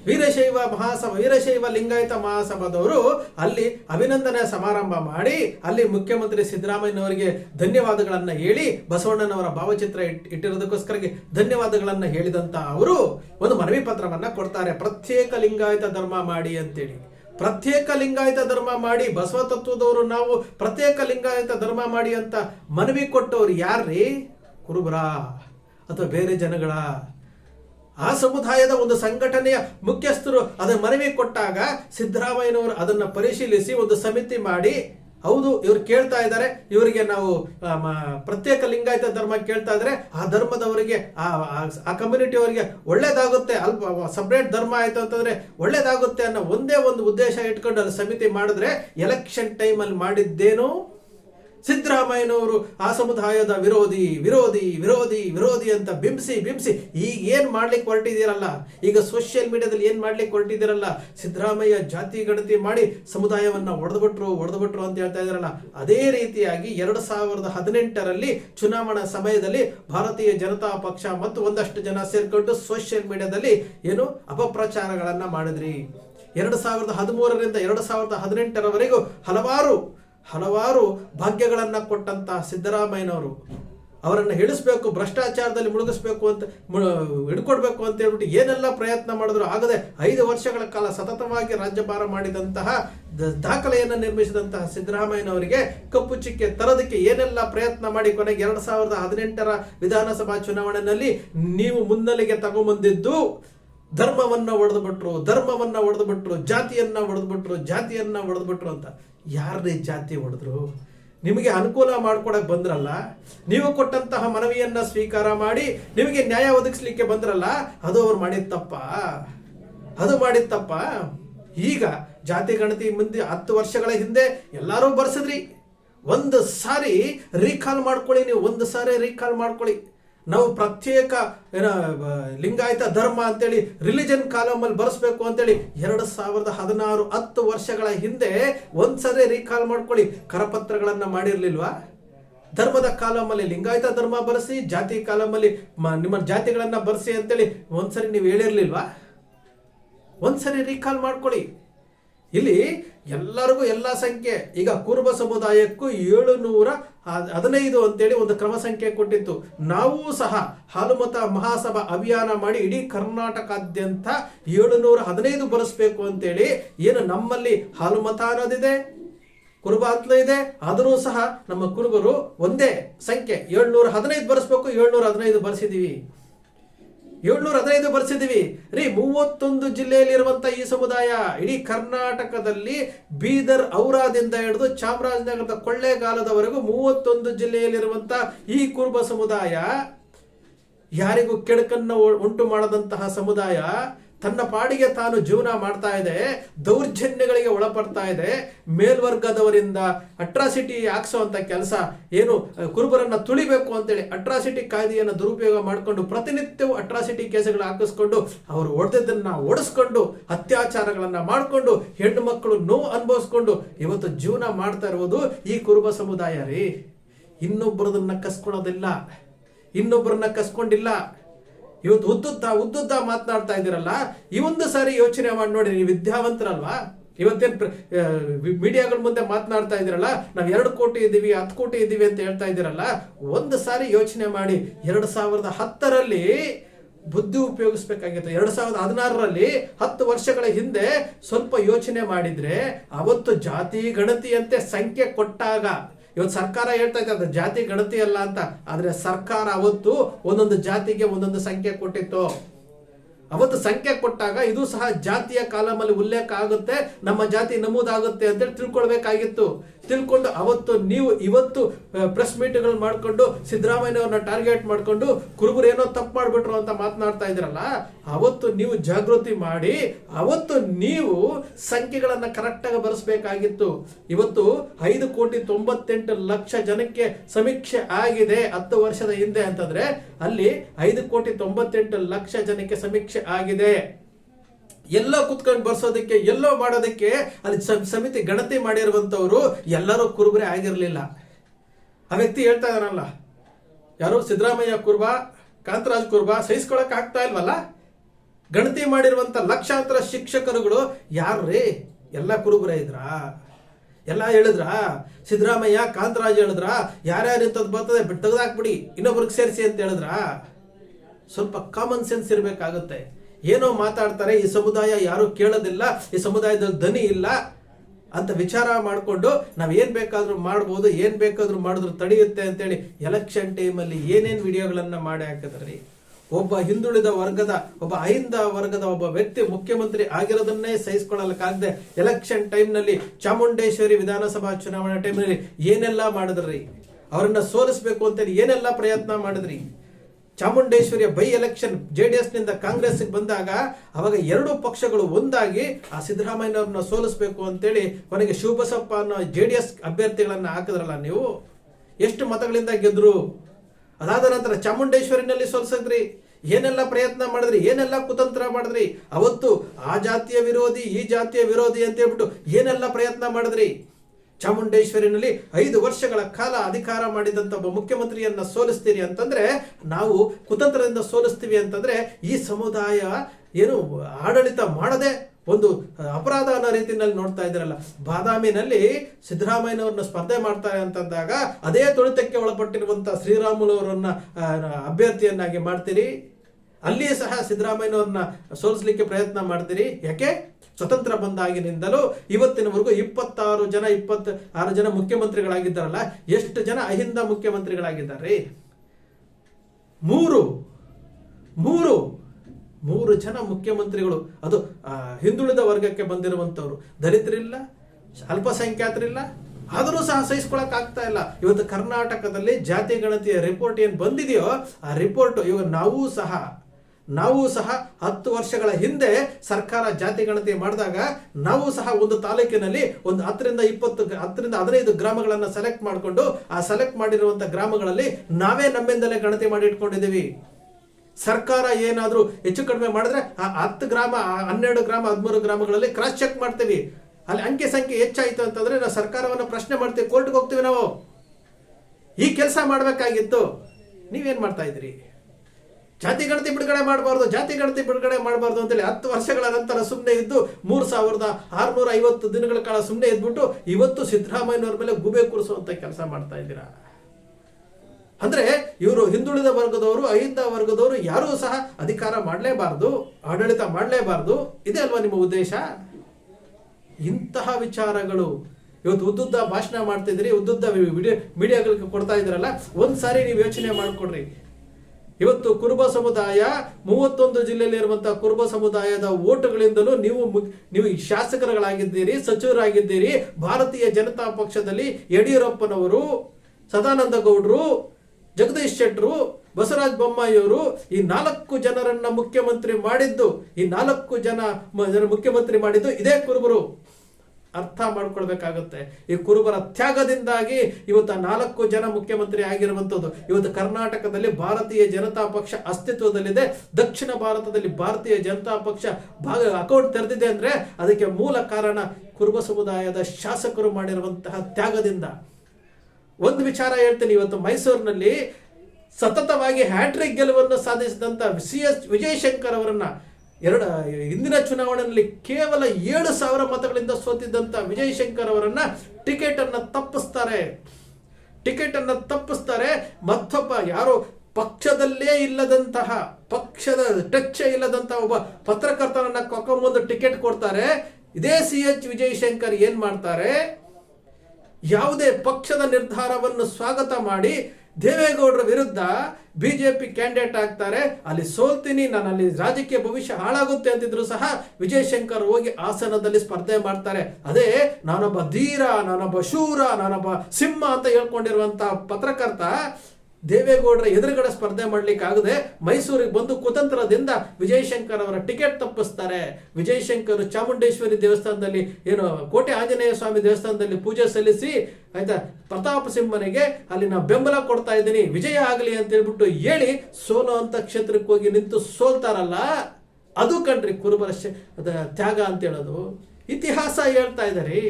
ವೀರಶೈವ ಮಹಾಸಭಾ, ವೀರಶೈವ ಲಿಂಗಾಯತ ಮಹಾಸಭಾದವರು ಅಲ್ಲಿ ಅಭಿನಂದನೆ ಸಮಾರಂಭ ಮಾಡಿ, ಅಲ್ಲಿ ಮುಖ್ಯಮಂತ್ರಿ ಸಿದ್ದರಾಮಯ್ಯನವರಿಗೆ ಧನ್ಯವಾದಗಳನ್ನ ಹೇಳಿ, ಬಸವಣ್ಣನವರ ಭಾವಚಿತ್ರ ಇಟ್ ಇಟ್ಟಿರೋದಕ್ಕೋಸ್ಕರ ಧನ್ಯವಾದಗಳನ್ನ ಹೇಳಿದಂತ ಅವರು ಒಂದು ಮನವಿ ಪತ್ರವನ್ನ ಕೊಡ್ತಾರೆ. ಪ್ರತ್ಯೇಕ ಲಿಂಗಾಯತ ಧರ್ಮ ಮಾಡಿ ಅಂತೇಳಿ. ಪ್ರತ್ಯೇಕ ಲಿಂಗಾಯತ ಧರ್ಮ ಮಾಡಿ ಬಸವ ತತ್ವದವರು ನಾವು ಪ್ರತ್ಯೇಕ ಲಿಂಗಾಯತ ಧರ್ಮ ಮಾಡಿ ಅಂತ ಮನವಿ ಕೊಟ್ಟವ್ರು ಯಾರ್ರೀ? ಕುರುಬರ ಅಥವಾ ಬೇರೆ ಜನಗಳ? ಆ ಸಮುದಾಯದ ಒಂದು ಸಂಘಟನೆಯ ಮುಖ್ಯಸ್ಥರು ಅದನ್ನು ಮನವಿ ಕೊಟ್ಟಾಗ ಸಿದ್ದರಾಮಯ್ಯನವರು ಅದನ್ನು ಪರಿಶೀಲಿಸಿ ಒಂದು ಸಮಿತಿ ಮಾಡಿ ಹೌದು, ಇವ್ರು ಕೇಳ್ತಾ ಇದ್ದಾರೆ. ಇವರಿಗೆ ನಾವು ಪ್ರತ್ಯೇಕ ಲಿಂಗಾಯತ ಧರ್ಮ ಕೇಳ್ತಾ ಇದ್ರೆ ಆ ಧರ್ಮದವರಿಗೆ, ಆ, ಆ- ಆ ಕಮ್ಯುನಿಟಿ ಅವರಿಗೆ ಒಳ್ಳೇದಾಗುತ್ತೆ. ಅಲ್ಪ ಸಪ್ರೇಟ್ ಧರ್ಮ ಆಯ್ತು ಅಂತಂದ್ರೆ ಒಳ್ಳೇದಾಗುತ್ತೆ ಅನ್ನೋ ಒಂದೇ ಒಂದು ಉದ್ದೇಶ ಇಟ್ಕೊಂಡು ಅಲ್ಲಿ ಸಮಿತಿ ಮಾಡಿದ್ರೆ ಎಲೆಕ್ಷನ್ ಟೈಮಲ್ಲಿ ಮಾಡಿದ್ದೇನು? ಸಿದ್ದರಾಮಯ್ಯನವರು ಆ ಸಮುದಾಯದ ವಿರೋಧಿ ವಿರೋಧಿ ವಿರೋಧಿ ವಿರೋಧಿ ಅಂತ ಬಿಂಬಿಸಿ ಬಿಂಬಿಸಿ, ಈಗ ಏನ್ ಮಾಡ್ಲಿಕ್ಕೆ ಹೊರಟಿದ್ದೀರಲ್ಲ? ಈಗ ಸೋಷಿಯಲ್ ಮೀಡಿಯಾದಲ್ಲಿ ಏನ್ ಮಾಡ್ಲಿಕ್ಕೆ ಹೊರಟಿದ್ದೀರಲ್ಲ? ಸಿದ್ದರಾಮಯ್ಯ ಜಾತಿ ಗಣತಿ ಮಾಡಿ ಸಮುದಾಯವನ್ನ ಒಡೆದ್ಬಿಟ್ರು ಒಡೆದ್ಬಿಟ್ರು ಅಂತ ಹೇಳ್ತಾ ಇದ್ದಾರಲ್ಲ. ಅದೇ ರೀತಿಯಾಗಿ ಎರಡು ಸಾವಿರದ ಹದಿನೆಂಟರಲ್ಲಿ ಚುನಾವಣಾ ಸಮಯದಲ್ಲಿ ಭಾರತೀಯ ಜನತಾ ಪಕ್ಷ ಮತ್ತು ಒಂದಷ್ಟು ಜನ ಸೇರ್ಕೊಂಡು ಸೋಷಿಯಲ್ ಮೀಡಿಯಾದಲ್ಲಿ ಏನು ಅಪಪ್ರಚಾರಗಳನ್ನ ಮಾಡಿದ್ರಿ. ಎರಡು ಸಾವಿರದ ಹದಿಮೂರರಿಂದ ಎರಡು ಸಾವಿರದ ಹದಿನೆಂಟರವರೆಗೂ ಹಲವಾರು ಹಲವಾರು ಭಾಗ್ಯಗಳನ್ನು ಕೊಟ್ಟಂತ ಸಿದ್ದರಾಮಯ್ಯನವರು ಅವರನ್ನು ಹಿಡಿಸ್ಬೇಕು ಭ್ರಷ್ಟಾಚಾರದಲ್ಲಿ ಮುಳುಗಿಸ್ಬೇಕು ಅಂತ ಹಿಡ್ಕೊಡ್ಬೇಕು ಅಂತ ಹೇಳ್ಬಿಟ್ಟು ಏನೆಲ್ಲ ಪ್ರಯತ್ನ ಮಾಡಿದ್ರು, ಆಗದೆ ಐದು ವರ್ಷಗಳ ಕಾಲ ಸತತವಾಗಿ ರಾಜ್ಯಭಾರ ಮಾಡಿದಂತಹ ದಾಖಲೆಯನ್ನು ನಿರ್ಮಿಸಿದಂತಹ ಸಿದ್ದರಾಮಯ್ಯನವರಿಗೆ ಕಪ್ಪು ಚಿಕ್ಕೆ ತರೋದಕ್ಕೆ ಏನೆಲ್ಲ ಪ್ರಯತ್ನ ಮಾಡಿ ಕೊನೆಗೆ ಎರಡು ಸಾವಿರದ ಹದಿನೆಂಟರ ವಿಧಾನಸಭಾ ಚುನಾವಣೆಯಲ್ಲಿ ನೀವು ಮುನ್ನೆಲೆಗೆ ತಗೊಂಬಂದಿದ್ದು ಧರ್ಮವನ್ನ ಒಡೆದು ಬಿಟ್ರು ಧರ್ಮವನ್ನ ಒಡೆದು ಬಿಟ್ರು ಜಾತಿಯನ್ನ ಒಡೆದು ಬಿಟ್ರು ಜಾತಿಯನ್ನ ಅಂತ ಯಾರೇ ಜಾತಿ ಒಡೆದ್ರು? ನಿಮಗೆ ಅನುಕೂಲ ಮಾಡ್ಕೊಡಕ್ ಬಂದ್ರಲ್ಲ, ನೀವು ಕೊಟ್ಟಂತಹ ಮನವಿಯನ್ನ ಸ್ವೀಕಾರ ಮಾಡಿ ನಿಮಗೆ ನ್ಯಾಯ ಒದಗಿಸ್ಲಿಕ್ಕೆ ಬಂದ್ರಲ್ಲ, ಅದು ಅವ್ರು ಮಾಡಿದ ತಪ್ಪ. ಅದು ಮಾಡಿದ ತಪ್ಪ. ಈಗ ಜಾತಿ ಗಣತಿ ಮುಂದೆ ಹತ್ತು ವರ್ಷಗಳ ಹಿಂದೆ ಎಲ್ಲರೂ ಬರ್ಸಿದ್ರಿ. ಒಂದು ಸಾರಿ ರೀಕಾಲ್ ಮಾಡ್ಕೊಳ್ಳಿ ನೀವು, ಒಂದು ಸಾರಿ ರೀಕಾಲ್ ಮಾಡ್ಕೊಳ್ಳಿ. ನಾವು ಪ್ರತ್ಯೇಕ, ಏನ ಲಿಂಗಾಯತ ಧರ್ಮ ಅಂತೇಳಿ ರಿಲಿಜನ್ ಕಾಲಮಲ್ಲಿ ಬರೆಸ್ಬೇಕು ಅಂತೇಳಿ ಎರಡು ಸಾವಿರದ ಹದಿನಾರು ಹತ್ತು ವರ್ಷಗಳ ಹಿಂದೆ ಒಂದ್ಸರಿ ರೀಕಾಲ್ ಮಾಡ್ಕೊಳ್ಳಿ. ಕರಪತ್ರಗಳನ್ನ ಮಾಡಿರ್ಲಿಲ್ವಾ? ಧರ್ಮದ ಕಾಲಮಲ್ಲಿ, ಲಿಂಗಾಯತ ಧರ್ಮ ಬರೆಸಿ, ಜಾತಿ ಕಾಲಮಲ್ಲಿ ನಿಮ್ಮ ಜಾತಿಗಳನ್ನ ಬರೆಸಿ ಅಂತೇಳಿ ಒಂದ್ಸರಿ ನೀವು ಹೇಳಿರ್ಲಿಲ್ವಾ? ಒಂದ್ಸರಿ ರೀಕಾಲ್ ಮಾಡ್ಕೊಳ್ಳಿ. ಇಲ್ಲಿ ಎಲ್ಲರಿಗೂ ಎಲ್ಲ ಸಂಖ್ಯೆ. ಈಗ ಕುರುಬ ಸಮುದಾಯಕ್ಕೂ ಏಳುನೂರ ನೂರ ಹದಿನೈದು ಅಂತೇಳಿ ಒಂದು ಕ್ರಮ ಸಂಖ್ಯೆ ಕೊಟ್ಟಿತ್ತು. ನಾವು ಸಹ ಹಾಲುಮತ ಮಹಾಸಭಾ ಅಭಿಯಾನ ಮಾಡಿ ಇಡೀ ಕರ್ನಾಟಕಾದ್ಯಂತ ಏಳುನೂರ ಹದಿನೈದು ಬರೆಸ್ಬೇಕು ಅಂತೇಳಿ ಏನು ನಮ್ಮಲ್ಲಿ ಹಾಲುಮತ ಅನ್ನೋದಿದೆ, ಕುರುಬ ಅಂತಲೂ ಇದೆ, ಆದರೂ ಸಹ ನಮ್ಮ ಕುರುಬರು ಒಂದೇ ಸಂಖ್ಯೆ. ಏಳ್ನೂರ ಹದಿನೈದು ಬರೆಸ್ಬೇಕು ಏಳ್ನೂರ ಹದಿನೈದು ಬರೆಸಿದೀವಿ ಏಳ್ನೂರ ಹದಿನೈದು ಬರ್ಸಿದೀವಿ ರೀ, ಮೂವತ್ತೊಂದು ಜಿಲ್ಲೆಯಲ್ಲಿರುವಂತ ಈ ಸಮುದಾಯ ಇಡೀ ಕರ್ನಾಟಕದಲ್ಲಿ ಬೀದರ್ ಔರಾದಿಂದ ಹಿಡಿದು ಚಾಮರಾಜನಗರದ ಕೊಳ್ಳೇಗಾಲದವರೆಗೂ ಮೂವತ್ತೊಂದು ಜಿಲ್ಲೆಯಲ್ಲಿರುವಂತ ಈ ಕುರುಬ ಸಮುದಾಯ ಯಾರಿಗೂ ಕೆಡಕನ್ನ ಉಂಟು ಮಾಡದಂತಹ ಸಮುದಾಯ ತನ್ನ ಪಾಡಿಗೆ ತಾನು ಜೀವನ ಮಾಡ್ತಾ ಇದೆ, ದೌರ್ಜನ್ಯಗಳಿಗೆ ಒಳಪಡ್ತಾ ಇದೆ, ಮೇಲ್ವರ್ಗದವರಿಂದ ಅಟ್ರಾಸಿಟಿ ಹಾಕ್ಸುವಂತ ಕೆಲಸ ಏನು ಕುರುಬರನ್ನ ತುಳಿಬೇಕು ಅಂತೇಳಿ ಅಟ್ರಾಸಿಟಿ ಕಾಯ್ದೆಯನ್ನು ದುರುಪಯೋಗ ಮಾಡಿಕೊಂಡು ಪ್ರತಿನಿತ್ಯವೂ ಅಟ್ರಾಸಿಟಿ ಕೇಸುಗಳು ಹಾಕಿಸ್ಕೊಂಡು ಅವರು ಹೊಡೆದನ್ನ ಓಡಿಸ್ಕೊಂಡು ಅತ್ಯಾಚಾರಗಳನ್ನ ಮಾಡಿಕೊಂಡು ಹೆಣ್ಣು ಮಕ್ಕಳು ನೋವು ಅನುಭವಿಸ್ಕೊಂಡು ಇವತ್ತು ಜೀವನ ಮಾಡ್ತಾ ಇರುವುದು ಈ ಕುರುಬ ಸಮುದಾಯ ರೀ ಇನ್ನೊಬ್ಬರದನ್ನ ಕಸ್ಕೊಳ್ಳೋದಿಲ್ಲ ಇನ್ನೊಬ್ಬರನ್ನ ಕಸ್ಕೊಂಡಿಲ್ಲ. ಇವತ್ತು ಉದ್ದುದ್ದ ಉದ್ದುದ್ದ ಮಾತನಾಡ್ತಾ ಇದ್ದೀರಲ್ಲ, ಈ ಒಂದು ಸಾರಿ ಯೋಚನೆ ಮಾಡಿ ನೋಡಿ, ನೀವು ವಿದ್ಯಾವಂತರಲ್ವಾ? ಇವತ್ತೇನು ಮೀಡಿಯಾಗಳ ಮುಂದೆ ಮಾತನಾಡ್ತಾ ಇದ್ದೀರಲ್ಲ, ನಾವು ಎರಡು ಕೋಟಿ ಇದ್ದೀವಿ, ಹತ್ತು ಕೋಟಿ ಇದ್ದೀವಿ ಅಂತ ಹೇಳ್ತಾ ಇದ್ದೀರಲ್ಲ, ಒಂದು ಸಾರಿ ಯೋಚನೆ ಮಾಡಿ, ಎರಡು ಸಾವಿರದ ಹತ್ತರಲ್ಲಿ ಬುದ್ಧಿ ಉಪಯೋಗಿಸ್ಬೇಕಾಗಿತ್ತು. ಎರಡು ಸಾವಿರದ ಹದಿನಾರರಲ್ಲಿ, ಹತ್ತು ವರ್ಷಗಳ ಹಿಂದೆ ಸ್ವಲ್ಪ ಯೋಚನೆ ಮಾಡಿದ್ರೆ, ಅವತ್ತು ಜಾತಿ ಗಣತಿಯಂತೆ ಸಂಖ್ಯೆ ಕೊಟ್ಟಾಗ ಇವತ್ತು ಸರ್ಕಾರ ಹೇಳ್ತಾ ಇದೆ ಅದು ಜಾತಿ ಗಣತಿ ಅಲ್ಲ ಅಂತ. ಆದರೆ ಸರ್ಕಾರ ಅವತ್ತು ಒಂದೊಂದು ಜಾತಿಗೆ ಒಂದೊಂದು ಸಂಖ್ಯೆ ಕೊಟ್ಟಿತ್ತು. ಅವತ್ತು ಸಂಖ್ಯೆ ಕೊಟ್ಟಾಗ ಇದು ಸಹ ಜಾತಿಯ ಕಾಲಮಲ್ಲಿ ಉಲ್ಲೇಖ ಆಗುತ್ತೆ, ನಮ್ಮ ಜಾತಿ ನಮೂದಾಗುತ್ತೆ ಅಂತೇಳಿ ತಿಳ್ಕೊಳ್ಬೇಕಾಗಿತ್ತು. ತಿಳ್ಕೊಂಡು ಅವತ್ತು ನೀವು ಇವತ್ತು ಪ್ರೆಸ್ ಮೀಟ್ಗಳು ಮಾಡ್ಕೊಂಡು ಸಿದ್ದರಾಮಯ್ಯವ್ರನ್ನ ಟಾರ್ಗೆಟ್ ಮಾಡ್ಕೊಂಡು, ಕುರುಬರು ಏನೋ ತಪ್ಪು ಮಾಡ್ಬಿಟ್ರು ಅಂತ ಮಾತನಾಡ್ತಾ ಇದ್ರಲ್ಲ, ಅವತ್ತು ನೀವು ಜಾಗೃತಿ ಮಾಡಿ, ಅವತ್ತು ನೀವು ಸಂಖ್ಯೆಗಳನ್ನ ಕರೆಕ್ಟಾಗಿ ಬರೆಸಬೇಕಾಗಿತ್ತು. ಇವತ್ತು ಐದು ಕೋಟಿ ತೊಂಬತ್ತೆಂಟು ಲಕ್ಷ ಜನಕ್ಕೆ ಸಮೀಕ್ಷೆ ಆಗಿದೆ ಹತ್ತು ವರ್ಷದ ಹಿಂದೆ ಅಂತಂದ್ರೆ ಅಲ್ಲಿ ಐದು ಕೋಟಿ ತೊಂಬತ್ತೆಂಟು ಲಕ್ಷ ಜನಕ್ಕೆ ಸಮೀಕ್ಷೆ ಆಗಿದೆ. ಎಲ್ಲ ಕುತ್ಕೊಂಡು ಬರ್ಸೋದಕ್ಕೆ, ಎಲ್ಲೋ ಮಾಡೋದಕ್ಕೆ ಅಲ್ಲಿ ಸಮಿತಿ ಗಣತಿ ಮಾಡಿರುವಂತವ್ರು ಎಲ್ಲರೂ ಕುರುಬರೇ ಆಗಿರಲಿಲ್ಲ. ಆ ವ್ಯಕ್ತಿ ಹೇಳ್ತಾ ಇದಾರಲ್ಲ ಯಾರು ಸಿದ್ದರಾಮಯ್ಯ ಕುರ್ಬ, ಕಾಂತರಾಜ್ ಕುರ್ಬ ಸಹಿಸ್ಕೊಳಕ್ ಆಗ್ತಾ ಇಲ್ವಲ್ಲ? ಗಣತಿ ಮಾಡಿರುವಂತ ಲಕ್ಷಾಂತರ ಶಿಕ್ಷಕರುಗಳು ಯಾರ್ರೀ ಎಲ್ಲ ಕುರುಬರೇ ಇದ್ರಾ? ಎಲ್ಲ ಹೇಳಿದ್ರ? ಸಿದ್ದರಾಮಯ್ಯ, ಕಾಂತರಾಜ್ ಹೇಳಿದ್ರ? ಯಾರ್ಯಾರು ಇಂಥದ್ದು ಬರ್ತದೆ ಬಿಟ್ಟು ತೆಗೆದಾಕ್ಬಿಡಿ, ಇನ್ನೊಬ್ರಿಗೆ ಸೇರಿಸಿ ಅಂತ ಹೇಳಿದ್ರ? ಸ್ವಲ್ಪ ಕಾಮನ್ ಸೆನ್ಸ್ ಇರಬೇಕಾಗುತ್ತೆ. ಏನೋ ಮಾತಾಡ್ತಾರೆ, ಈ ಸಮುದಾಯ ಯಾರು ಕೇಳೋದಿಲ್ಲ, ಈ ಸಮುದಾಯದಲ್ಲಿ ಧ್ವನಿ ಇಲ್ಲ ಅಂತ ವಿಚಾರ ಮಾಡಿಕೊಂಡು ನಾವು ಏನು ಬೇಕಾದರೂ ಮಾಡ್ಬೋದು, ಏನು ಬೇಕಾದರೂ ಮಾಡಿದ್ರು ತಡೆಯುತ್ತೆ ಅಂತೇಳಿ ಎಲೆಕ್ಷನ್ ಟೈಮಲ್ಲಿ ಏನೇನು ವಿಡಿಯೋಗಳನ್ನು ಮಾಡಿ ಹಾಕಿದ್ರಿ? ಒಬ್ಬ ಹಿಂದುಳಿದ ವರ್ಗದ, ಒಬ್ಬ ಅಹಿಂದ ವರ್ಗದ ಒಬ್ಬ ವ್ಯಕ್ತಿ ಮುಖ್ಯಮಂತ್ರಿ ಆಗಿರೋದನ್ನೇ ಸಹಿಸ್ಕೊಳ್ಳಕ್ಕಾಗದೆ ಎಲೆಕ್ಷನ್ ಟೈಮ್ನಲ್ಲಿ ಚಾಮುಂಡೇಶ್ವರಿ ವಿಧಾನಸಭಾ ಚುನಾವಣೆ ಟೈಮ್ನಲ್ಲಿ ಏನೆಲ್ಲ ಮಾಡಿದ್ರಿ? ಅವರನ್ನ ಸೋಲಿಸಬೇಕು ಅಂತೇಳಿ ಏನೆಲ್ಲ ಪ್ರಯತ್ನ ಮಾಡಿದ್ರಿ? ಚಾಮುಂಡೇಶ್ವರಿಯ ಬೈ ಎಲೆಕ್ಷನ್ ಜೆ ಡಿ ಎಸ್ನಿಂದ ನಿಂದ ಕಾಂಗ್ರೆಸ್ ಬಂದಾಗ ಅವಾಗ ಎರಡು ಪಕ್ಷಗಳು ಒಂದಾಗಿ ಆ ಸಿದ್ದರಾಮಯ್ಯನವ್ರನ್ನ ಸೋಲಿಸಬೇಕು ಅಂತೇಳಿ ಕೊನೆಗೆ ಶಿವಬಸಪ್ಪ ಅನ್ನೋ ಜೆ ಡಿ ಎಸ್ ಅಭ್ಯರ್ಥಿಗಳನ್ನು ಹಾಕಿದ್ರಲ್ಲ ನೀವು? ಎಷ್ಟು ಮತಗಳಿಂದ ಗೆದ್ರು? ಅದಾದ ನಂತರ ಚಾಮುಂಡೇಶ್ವರಿನಲ್ಲಿ ಸೋಲ್ಸಿದ್ರಿ. ಏನೆಲ್ಲ ಪ್ರಯತ್ನ ಮಾಡಿದ್ರಿ? ಏನೆಲ್ಲ ಕುತಂತ್ರ ಮಾಡಿದ್ರಿ? ಅವತ್ತು ಆ ಜಾತಿಯ ವಿರೋಧಿ, ಈ ಜಾತಿಯ ವಿರೋಧಿ ಅಂತ ಹೇಳ್ಬಿಟ್ಟು ಏನೆಲ್ಲ ಪ್ರಯತ್ನ ಮಾಡಿದ್ರಿ? ಚಾಮುಂಡೇಶ್ವರಿನಲ್ಲಿ ಐದು ವರ್ಷಗಳ ಕಾಲ ಅಧಿಕಾರ ಮಾಡಿದಂತ ಒಬ್ಬ ಮುಖ್ಯಮಂತ್ರಿಯನ್ನ ಸೋಲಿಸ್ತೀರಿ ಅಂತಂದ್ರೆ, ನಾವು ಕುತಂತ್ರದಿಂದ ಸೋಲಿಸ್ತೀವಿ ಅಂತಂದ್ರೆ, ಈ ಸಮುದಾಯ ಏನು ಆಡಳಿತ ಮಾಡದೆ ಒಂದು ಅಪರಾಧ ಅನ್ನೋ ರೀತಿಯಲ್ಲಿ ನೋಡ್ತಾ ಇದ್ದೀರಲ್ಲ. ಬಾದಾಮಿನಲ್ಲಿ ಸಿದ್ದರಾಮಯ್ಯನವ್ರನ್ನ ಸ್ಪರ್ಧೆ ಮಾಡ್ತಾರೆ ಅಂತಂದಾಗ, ಅದೇ ತುಳಿತಕ್ಕೆ ಒಳಪಟ್ಟಿರುವಂಥ ಶ್ರೀರಾಮುಲುವರನ್ನ ಅಭ್ಯರ್ಥಿಯನ್ನಾಗಿ ಮಾಡ್ತೀರಿ. ಅಲ್ಲಿಯೇ ಸಹ ಸಿದ್ದರಾಮಯ್ಯನವ್ರನ್ನ ಸೋಲಿಸಲಿಕ್ಕೆ ಪ್ರಯತ್ನ ಮಾಡ್ತೀರಿ. ಯಾಕೆ? ಸ್ವತಂತ್ರ ಬಂದಾಗಿನಿಂದಲೂ ಇವತ್ತಿನವರೆಗೂ ಇಪ್ಪತ್ತಾರು ಜನ ಇಪ್ಪತ್ತ ಆರು ಜನ ಮುಖ್ಯಮಂತ್ರಿಗಳಾಗಿದ್ದಾರಲ್ಲ, ಎಷ್ಟು ಜನ ಅಹಿಂದ ಮುಖ್ಯಮಂತ್ರಿಗಳಾಗಿದ್ದಾರೆ? ಮೂರು ಮೂರು ಮೂರು ಜನ ಮುಖ್ಯಮಂತ್ರಿಗಳು. ಅದು ಹಿಂದುಳಿದ ವರ್ಗಕ್ಕೆ ಬಂದಿರುವಂತವ್ರು ದಲಿತರಿಲ್ಲ, ಅಲ್ಪಸಂಖ್ಯಾತರಿಲ್ಲ, ಆದರೂ ಸಹ ಸಹಿಸ್ಕೊಳಕ್ ಆಗ್ತಾ ಇಲ್ಲ. ಇವತ್ತು ಕರ್ನಾಟಕದಲ್ಲಿ ಜಾತಿ ಗಣತಿಯ ರಿಪೋರ್ಟ್ ಏನು ಬಂದಿದೆಯೋ, ಆ ರಿಪೋರ್ಟ್ ಇವಾಗ ನಾವು ಸಹ ನಾವು ಸಹ ಹತ್ತು ವರ್ಷಗಳ ಹಿಂದೆ ಸರ್ಕಾರ ಜಾತಿ ಗಣತಿ ಮಾಡಿದಾಗ ನಾವು ಸಹ ಒಂದು ತಾಲೂಕಿನಲ್ಲಿ ಒಂದು ಹತ್ತರಿಂದ ಇಪ್ಪತ್ತು ಹತ್ತರಿಂದ ಹದಿನೈದು ಗ್ರಾಮಗಳನ್ನು ಸೆಲೆಕ್ಟ್ ಮಾಡಿಕೊಂಡು ಆ ಸೆಲೆಕ್ಟ್ ಮಾಡಿರುವಂಥ ಗ್ರಾಮಗಳಲ್ಲಿ ನಾವೇ ನಮ್ಮಿಂದಲೇ ಗಣತಿ ಮಾಡಿ ಇಟ್ಕೊಂಡಿದ್ದೀವಿ. ಸರ್ಕಾರ ಏನಾದರೂ ಹೆಚ್ಚು ಕಡಿಮೆ ಮಾಡಿದ್ರೆ ಆ ಹತ್ತು ಗ್ರಾಮ ಹನ್ನೆರಡು ಗ್ರಾಮ, ಹದಿಮೂರು ಗ್ರಾಮಗಳಲ್ಲಿ ಕ್ರಾಸ್ ಚೆಕ್ ಮಾಡ್ತೀವಿ. ಅಲ್ಲಿ ಅಂಕೆ ಸಂಖ್ಯೆ ಹೆಚ್ಚಾಯಿತು ಅಂತಂದ್ರೆ ನಾವು ಸರ್ಕಾರವನ್ನು ಪ್ರಶ್ನೆ ಮಾಡ್ತೀವಿ ಕೋರ್ಟ್ಗೆ ಹೋಗ್ತೀವಿ ನಾವು. ಈ ಕೆಲಸ ಮಾಡಬೇಕಾಗಿತ್ತು. ನೀವೇನು ಮಾಡ್ತಾ ಇದ್ರಿ ಜಾತಿ ಗಣತಿ ಬಿಡುಗಡೆ ಮಾಡಬಾರ್ದು, ಜಾತಿ ಗಣತಿ ಬಿಡುಗಡೆ ಮಾಡಬಾರ್ದು ಅಂತೇಳಿ ಹತ್ತು ವರ್ಷಗಳ ನಂತರ ಸುಮ್ಮನೆ ಇದ್ದು ಮೂರು ಸಾವಿರದ ಆರುನೂರ ಐವತ್ತು ದಿನಗಳ ಕಾಲ ಸುಮ್ಮನೆ ಇದ್ಬಿಟ್ಟು ಇವತ್ತು ಸಿದ್ದರಾಮಯ್ಯನವ್ರ ಮೇಲೆ ಗುಬೆ ಕೂರಿಸುವಂತ ಕೆಲಸ ಮಾಡ್ತಾ ಇದ್ದೀರಾ? ಅಂದ್ರೆ ಇವರು ಹಿಂದುಳಿದ ವರ್ಗದವರು, ಅಹಿಂದ ವರ್ಗದವರು ಯಾರೂ ಸಹ ಅಧಿಕಾರ ಮಾಡಲೇಬಾರದು, ಆಡಳಿತ ಮಾಡಲೇಬಾರದು. ಇದೆ ಅಲ್ವಾ ನಿಮ್ಮ ಉದ್ದೇಶ? ಇಂತಹ ವಿಚಾರಗಳು. ಇವತ್ತು ಉದ್ದುದ್ದ ಭಾಷಣ ಮಾಡ್ತಿದ್ದೀರಿ ಉದ್ದುದ್ದ ವಿಡಿಯೋ ಮೀಡಿಯಾಗಳಿಗೆ ಕೊಡ್ತಾ ಇದ್ದೀರಲ್ಲ, ಒಂದ್ಸಾರಿ ನೀವು ಯೋಚನೆ ಮಾಡ್ಕೊಡ್ರಿ. ಇವತ್ತು ಕುರುಬ ಸಮುದಾಯ, ಮೂವತ್ತೊಂದು ಜಿಲ್ಲೆಯಲ್ಲಿ ಇರುವಂತಹ ಕುರುಬ ಸಮುದಾಯದ ಓಟುಗಳಿಂದಲೂ ನೀವು ನೀವು ಶಾಸಕರುಗಳಾಗಿದ್ದೀರಿ, ಸಚಿವರಾಗಿದ್ದೀರಿ, ಭಾರತೀಯ ಜನತಾ ಪಕ್ಷದಲ್ಲಿ ಯಡಿಯೂರಪ್ಪನವರು, ಸದಾನಂದ ಗೌಡ್ರು, ಜಗದೀಶ್ ಶೆಟ್ಟರು, ಬಸವರಾಜ ಬೊಮ್ಮಾಯಿಯವರು ಈ ನಾಲ್ಕು ಜನರನ್ನ ಮುಖ್ಯಮಂತ್ರಿ ಮಾಡಿದ್ದು, ಈ ನಾಲ್ಕು ಜನ ಮುಖ್ಯಮಂತ್ರಿ ಮಾಡಿದ್ದು ಇದೇ ಕುರುಬರು. ಅರ್ಥ ಮಾಡ್ಕೊಳ್ಬೇಕಾಗುತ್ತೆ. ಈ ಕುರುಬರ ತ್ಯಾಗದಿಂದಾಗಿ ಇವತ್ತು ನಾಲ್ಕು ಜನ ಮುಖ್ಯಮಂತ್ರಿ ಆಗಿರುವಂಥದ್ದು, ಇವತ್ತು ಕರ್ನಾಟಕದಲ್ಲಿ ಭಾರತೀಯ ಜನತಾ ಪಕ್ಷ ಅಸ್ತಿತ್ವದಲ್ಲಿದೆ. ದಕ್ಷಿಣ ಭಾರತದಲ್ಲಿ ಭಾರತೀಯ ಜನತಾ ಪಕ್ಷ ಭಾಗ, ಅಕೌಂಟ್ ತೆರೆದಿದೆ ಅಂದ್ರೆ ಅದಕ್ಕೆ ಮೂಲ ಕಾರಣ ಕುರುಬ ಸಮುದಾಯದ ಶಾಸಕರು ಮಾಡಿರುವಂತಹ ತ್ಯಾಗದಿಂದ. ಒಂದು ವಿಚಾರ ಹೇಳ್ತೀನಿ, ಇವತ್ತು ಮೈಸೂರಿನಲ್ಲಿ ಸತತವಾಗಿ ಹ್ಯಾಟ್ರಿಕ್ ಗೆಲುವನ್ನು ಸಾಧಿಸಿದಂತ ಸಿ ಎಸ್ ವಿಜಯಶಂಕರ್ ಅವರನ್ನ ಎರಡ, ಹಿಂದಿನ ಚುನಾವಣೆಯಲ್ಲಿ ಕೇವಲ ಏಳು ಸಾವಿರ ಮತಗಳಿಂದ ಸೋತಿದ್ದಂತ ವಿಜಯಶಂಕರ್ ಅವರನ್ನ ಟಿಕೆಟ್ ಅನ್ನ ತಪ್ಪಿಸ್ತಾರೆ. ಟಿಕೆಟ್ ಅನ್ನ ತಪ್ಪಿಸ್ತಾರೆ. ಮತ್ತೊಬ್ಬ ಯಾರು ಪಕ್ಷದಲ್ಲೇ ಇಲ್ಲದಂತಹ, ಪಕ್ಷದ ಟಚ್ ಇಲ್ಲದಂತಹ ಒಬ್ಬ ಪತ್ರಕರ್ತನನ್ನ ಕರ್ಕೊಂಬಂದು ಟಿಕೆಟ್ ಕೊಡ್ತಾರೆ. ಇದೇ ಸಿ ಎಚ್ ವಿಜಯಶಂಕರ್ ಏನು ಮಾಡ್ತಾರೆ? ಯಾವುದೇ ಪಕ್ಷದ ನಿರ್ಧಾರವನ್ನು ಸ್ವಾಗತ ಮಾಡಿ ದೇವೇಗೌಡರ ವಿರುದ್ಧ ಬಿಜೆಪಿ ಕ್ಯಾಂಡಿಡೇಟ್ ಆಗ್ತಾರೆ. ಅಲ್ಲಿ ಸೋಲ್ತೀನಿ, ನಾನು ಅಲ್ಲಿ ರಾಜಕೀಯ ಭವಿಷ್ಯ ಹಾಳಾಗುತ್ತೆ ಅಂತಿದ್ರು ಸಹ ವಿಜಯಶಂಕರ್ ಹೋಗಿ ಆಸನದಲ್ಲಿ ಸ್ಪರ್ಧೆ ಮಾಡ್ತಾರೆ. ಅದೇ ನಾನೊಬ್ಬ ಧೀರ, ನಾನೊಬ್ಬ ಶೂರ, ನಾನೊಬ್ಬ ಸಿಂಹ ಅಂತ ಹೇಳ್ಕೊಂಡಿರುವಂತಹ ಪತ್ರಕರ್ತ ದೇವೇಗೌಡರ ಎದುರುಗಡೆ ಸ್ಪರ್ಧೆ ಮಾಡ್ಲಿಕ್ಕೆ ಆಗದೆ ಮೈಸೂರಿಗೆ ಬಂದು ಕುತಂತ್ರದಿಂದ ವಿಜಯಶಂಕರ್ ಅವರ ಟಿಕೆಟ್ ತಪ್ಪಿಸ್ತಾರೆ. ವಿಜಯಶಂಕರ್ ಚಾಮುಂಡೇಶ್ವರಿ ದೇವಸ್ಥಾನದಲ್ಲಿ ಏನು, ಕೋಟೆ ಆಂಜನೇಯ ಸ್ವಾಮಿ ದೇವಸ್ಥಾನದಲ್ಲಿ ಪೂಜೆ ಸಲ್ಲಿಸಿ, ಆಯ್ತಾ, ಪ್ರತಾಪ ಸಿಂಹನಿಗೆ ಅಲ್ಲಿ ಬೆಂಬಲ ಕೊಡ್ತಾ ಇದ್ದೀನಿ. ವಿಜಯ ಆಗಲಿ ಅಂತ ಹೇಳ್ಬಿಟ್ಟು ಹೇಳಿ ಸೋಲೋ ಅಂತ ಕ್ಷೇತ್ರಕ್ಕೆ ಹೋಗಿ ನಿಂತು ಸೋಲ್ತಾರಲ್ಲ, ಅದು ಕಣ್ರಿ ಕುರುಬರ ತ್ಯಾಗ ಅಂತ ಹೇಳೋದು. ಇತಿಹಾಸ ಹೇಳ್ತಾ ಇದ್ದಾರೆ.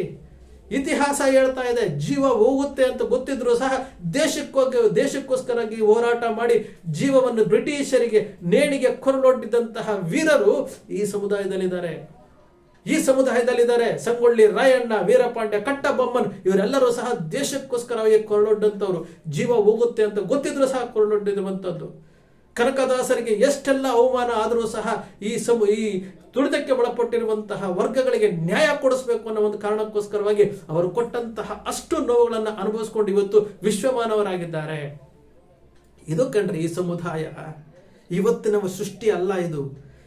ಇತಿಹಾಸ ಹೇಳ್ತಾ ಇದೆ, ಜೀವ ಹೋಗುತ್ತೆ ಅಂತ ಗೊತ್ತಿದ್ರು ಸಹ ದೇಶಕ್ಕೋಗಿ ದೇಶಕ್ಕೋಸ್ಕರಾಗಿ ಹೋರಾಟ ಮಾಡಿ ಜೀವವನ್ನು ಬ್ರಿಟಿಷರಿಗೆ ನೇಣಿಗೆ ಕೊರಳೊಡ್ಡಿದಂತಹ ವೀರರು ಈ ಸಮುದಾಯದಲ್ಲಿದ್ದಾರೆ. ಈ ಸಮುದಾಯದಲ್ಲಿದ್ದಾರೆ. ಸಂಗೊಳ್ಳಿ ರಾಯಣ್ಣ, ವೀರಪಾಂಡ್ಯ, ಕಟ್ಟಬೊಮ್ಮನ್, ಇವರೆಲ್ಲರೂ ಸಹ ದೇಶಕ್ಕೋಸ್ಕರವಾಗಿ ಕೊರಳೊಡ್ಡಂಥವ್ರು ಜೀವ ಹೋಗುತ್ತೆ ಅಂತ ಗೊತ್ತಿದ್ರು ಸಹ ಕೊರಳೊಡ್ಡಿರುವಂಥದ್ದು ಕನಕದಾಸರಿಗೆ ಎಷ್ಟೆಲ್ಲ ಅವಮಾನ ಆದರೂ ಸಹ ಈ ಸಮ, ಈ ತುಳಿತಕ್ಕೆ ಒಳಪಟ್ಟಿರುವಂತಹ ವರ್ಗಗಳಿಗೆ ನ್ಯಾಯ ಕೊಡಿಸ್ಬೇಕು ಅನ್ನೋ ಒಂದು ಕಾರಣಕ್ಕೋಸ್ಕರವಾಗಿ ಅವರು ಕೊಟ್ಟಂತಹ ಅಷ್ಟು ನೋವುಗಳನ್ನು ಅನುಭವಿಸ್ಕೊಂಡು ಇವತ್ತು ವಿಶ್ವಮಾನವರಾಗಿದ್ದಾರೆ. ಇದು ಕಣ್ರಿ ಈ ಸಮುದಾಯ. ಇವತ್ತಿನ ಸೃಷ್ಟಿ ಅಲ್ಲ ಇದು.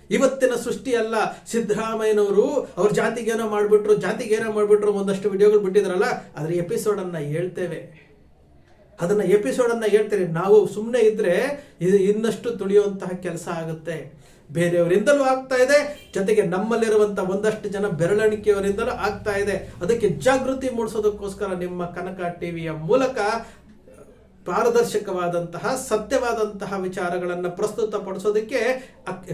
ಇವತ್ತಿನ ಸೃಷ್ಟಿ ಅಲ್ಲ. ಸಿದ್ದರಾಮಯ್ಯನವರು ಅವ್ರ ಜಾತಿಗೇನೋ ಮಾಡಿಬಿಟ್ರು ಜಾತಿಗೇನೋ ಮಾಡಿಬಿಟ್ರು ಒಂದಷ್ಟು ವಿಡಿಯೋಗಳು ಬಿಟ್ಟಿದ್ರಲ್ಲ, ಅದರ ಎಪಿಸೋಡನ್ನು ಹೇಳ್ತೇವೆ. ಅದನ್ನ ಎಪಿಸೋಡನ್ನು ಹೇಳ್ತೀರಿ ನಾವು ಸುಮ್ಮನೆ ಇದ್ದರೆ ಇದು ಇನ್ನಷ್ಟು ತುಳಿಯುವಂತಹ ಕೆಲಸ ಆಗುತ್ತೆ. ಬೇರೆಯವರಿಂದಲೂ ಆಗ್ತಾ ಇದೆ, ಜೊತೆಗೆ ನಮ್ಮಲ್ಲಿರುವಂಥ ಒಂದಷ್ಟು ಜನ ಬೆರಳಿಕೆಯವರಿಂದಲೂ ಆಗ್ತಾ ಇದೆ. ಅದಕ್ಕೆ ಜಾಗೃತಿ ಮೂಡಿಸೋದಕ್ಕೋಸ್ಕರ ನಿಮ್ಮ ಕನಕ ಟಿವಿಯ ಮೂಲಕ ಪಾರದರ್ಶಕವಾದಂತಹ, ಸತ್ಯವಾದಂತಹ ವಿಚಾರಗಳನ್ನು ಪ್ರಸ್ತುತಪಡಿಸೋದಕ್ಕೆ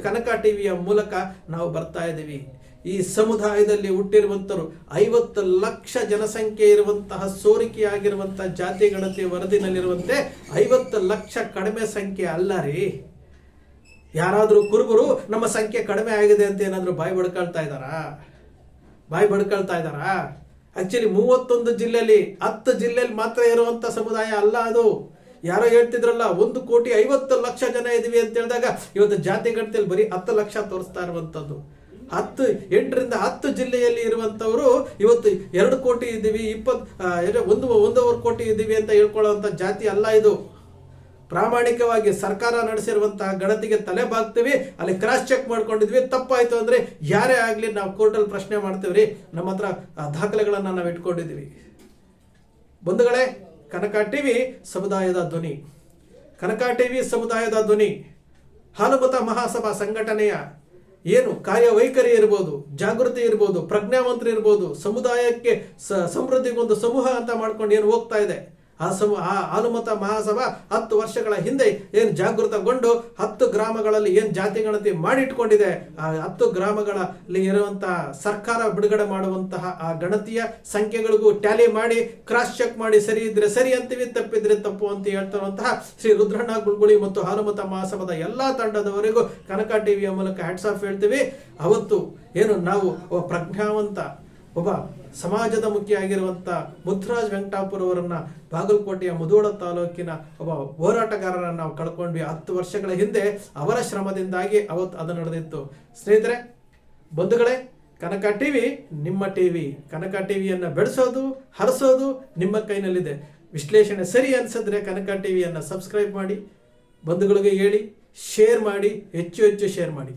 ಕನಕ ಟಿವಿಯ ಮೂಲಕ ನಾವು ಬರ್ತಾ ಇದ್ದೀವಿ ಈ ಸಮುದಾಯದಲ್ಲಿ ಹುಟ್ಟಿರುವಂತರು ಐವತ್ತು ಲಕ್ಷ ಜನಸಂಖ್ಯೆ ಇರುವಂತಹ ಸೋರಿಕೆಯಾಗಿರುವಂತಹ ಜಾತಿ ಗಣತಿ ವರದಿನಲ್ಲಿರುವಂತೆ ಐವತ್ತು ಲಕ್ಷ ಕಡಿಮೆ ಸಂಖ್ಯೆ ಅಲ್ಲ ರೀ. ಯಾರಾದರೂ ಕುರುಬರು, ನಮ್ಮ ಸಂಖ್ಯೆ ಕಡಿಮೆ ಆಗಿದೆ ಅಂತ ಏನಾದರೂ ಬಾಯಿ ಬಡ್ಕೊಳ್ತಾ ಇದ್ದಾರಾ? ಬಾಯಿ ಬಡ್ಕೊಳ್ತಾ ಇದ್ದಾರಾ? ಆಕ್ಚುಲಿ ಮೂವತ್ತೊಂದು ಜಿಲ್ಲೆಯಲ್ಲಿ, ಹತ್ತು ಜಿಲ್ಲೆಯಲ್ಲಿ ಮಾತ್ರ ಇರುವಂಥ ಸಮುದಾಯ ಅಲ್ಲ ಅದು. ಯಾರೋ ಹೇಳ್ತಿದ್ರಲ್ಲ, ಒಂದು ಕೋಟಿ ಐವತ್ತು ಲಕ್ಷ ಜನ ಇದೀವಿ ಅಂತ ಹೇಳಿದಾಗ, ಇವತ್ತು ಜಾತಿ ಗಣತಿಯಲ್ಲಿ ಬರೀ ಹತ್ತು ಲಕ್ಷ ತೋರಿಸ್ತಾ ಇರುವಂತದ್ದು. ಹತ್ತು, ಎಂಟರಿಂದ ಹತ್ತು ಜಿಲ್ಲೆಯಲ್ಲಿ ಇರುವಂತವರು ಇವತ್ತು ಎರಡು ಕೋಟಿ ಇದ್ದೀವಿ, ಇಪ್ಪತ್ ಒಂದು, ಒಂದೂವರೆ ಕೋಟಿ ಇದ್ದೀವಿ ಅಂತ ಹೇಳ್ಕೊಳ್ಳುವಂತ ಜಾತಿ ಅಲ್ಲ ಇದು. ಪ್ರಾಮಾಣಿಕವಾಗಿ ಸರ್ಕಾರ ನಡೆಸಿರುವಂತಹ ಗಣತಿಗೆ ತಲೆ ಬಾಗ್ತೀವಿ, ಅಲ್ಲಿ ಕ್ರಾಸ್ ಚೆಕ್ ಮಾಡ್ಕೊಂಡಿದ್ವಿ, ತಪ್ಪಾಯಿತು ಅಂದ್ರೆ ಯಾರೇ ಆಗಲಿ ನಾವು ಕೋರ್ಟಲ್ಲಿ ಪ್ರಶ್ನೆ ಮಾಡ್ತೀವ್ರಿ, ನಮ್ಮ ಹತ್ರ ದಾಖಲೆಗಳನ್ನು ದಾಖಲೆಗಳನ್ನ ನಾವು ಇಟ್ಕೊಂಡಿದ್ವಿ ಬಂಧುಗಳೇ, ಕನಕ ಟಿವಿ ಸಮುದಾಯದ ಧ್ವನಿ. ಕನಕ ಟಿವಿ ಸಮುದಾಯದ ಧ್ವನಿ. ಹಾಲುಮತ ಮಹಾಸಭಾ ಸಂಘಟನೆಯ ಏನು ಕಾರ್ಯವೈಖರಿ ಇರ್ಬೋದು, ಜಾಗೃತಿ ಇರ್ಬೋದು, ಪ್ರಜ್ಞಾವಂತರು ಇರ್ಬೋದು, ಸಮುದಾಯಕ್ಕೆ ಸಮೃದ್ಧಿಗೊಂದು ಸಮೂಹ ಅಂತ ಮಾಡ್ಕೊಂಡು ಏನು ಹೋಗ್ತಾ ಇದೆ? ಆ ಸಮ ಆ ಹಾನುಮತ ಮಹಾಸಭಾ ಹತ್ತು ವರ್ಷಗಳ ಹಿಂದೆ ಏನು ಜಾಗೃತಗೊಂಡು ಹತ್ತು ಗ್ರಾಮಗಳಲ್ಲಿ ಏನು ಜಾತಿ ಗಣತಿ ಮಾಡಿಟ್ಕೊಂಡಿದೆ, ಆ ಹತ್ತು ಗ್ರಾಮಗಳಲ್ಲಿ ಇರುವಂತಹ ಸರ್ಕಾರ ಬಿಡುಗಡೆ ಮಾಡುವಂತಹ ಆ ಗಣತಿಯ ಸಂಖ್ಯೆಗಳಿಗೂ ಟ್ಯಾಲಿ ಮಾಡಿ ಕ್ರಾಸ್ ಚೆಕ್ ಮಾಡಿ ಸರಿ ಇದ್ರೆ ಸರಿ ಅಂತೀವಿ, ತಪ್ಪಿದ್ರೆ ತಪ್ಪು ಅಂತ ಹೇಳ್ತಾರಂತಹ ಶ್ರೀ ರುದ್ರಣ್ಣ ಗುಳ್ಗುಳಿ ಮತ್ತು ಹಾನುಮತ ಮಹಾಸಭಾದ ಎಲ್ಲಾ ತಂಡದವರೆಗೂ ಕನಕ ಟಿವಿಯ ಮೂಲಕ ಹ್ಯಾಟ್ಸ್ ಆಫ್ ಹೇಳ್ತೀವಿ. ಅವತ್ತು ಏನು ನಾವು ಪ್ರಜ್ಞಾವಂತ ಒಬ್ಬ ಸಮಾಜದ ಮುಖ್ಯ ಆಗಿರುವಂಥ ಮುತ್ತುರಾಜ್ ಅವರನ್ನ ಬಾಗಲಕೋಟೆಯ ಮುಧೋಳ ತಾಲೂಕಿನ ಒಬ್ಬ ಹೋರಾಟಗಾರರನ್ನ ನಾವು ಕಳ್ಕೊಂಡ್ವಿ ಹತ್ತು ವರ್ಷಗಳ ಹಿಂದೆ ಅವರ ಶ್ರಮದಿಂದಾಗಿ ಅವತ್ತು ಅದು ನಡೆದಿತ್ತು. ಸ್ನೇಹಿತರೆ, ಬಂಧುಗಳೇ, ಕನಕ ಟಿವಿ ನಿಮ್ಮ ಟಿವಿ. ಕನಕ ಟಿವಿಯನ್ನ ಬೆಳೆಸೋದು, ಹರಿಸೋದು ನಿಮ್ಮ ಕೈನಲ್ಲಿದೆ. ವಿಶ್ಲೇಷಣೆ ಸರಿ ಅನ್ಸಿದ್ರೆ ಕನಕ ಟಿವಿಯನ್ನ ಸಬ್ಸ್ಕ್ರೈಬ್ ಮಾಡಿ, ಬಂಧುಗಳಿಗೆ ಹೇಳಿ, ಶೇರ್ ಮಾಡಿ, ಹೆಚ್ಚು ಹೆಚ್ಚು ಶೇರ್ ಮಾಡಿ.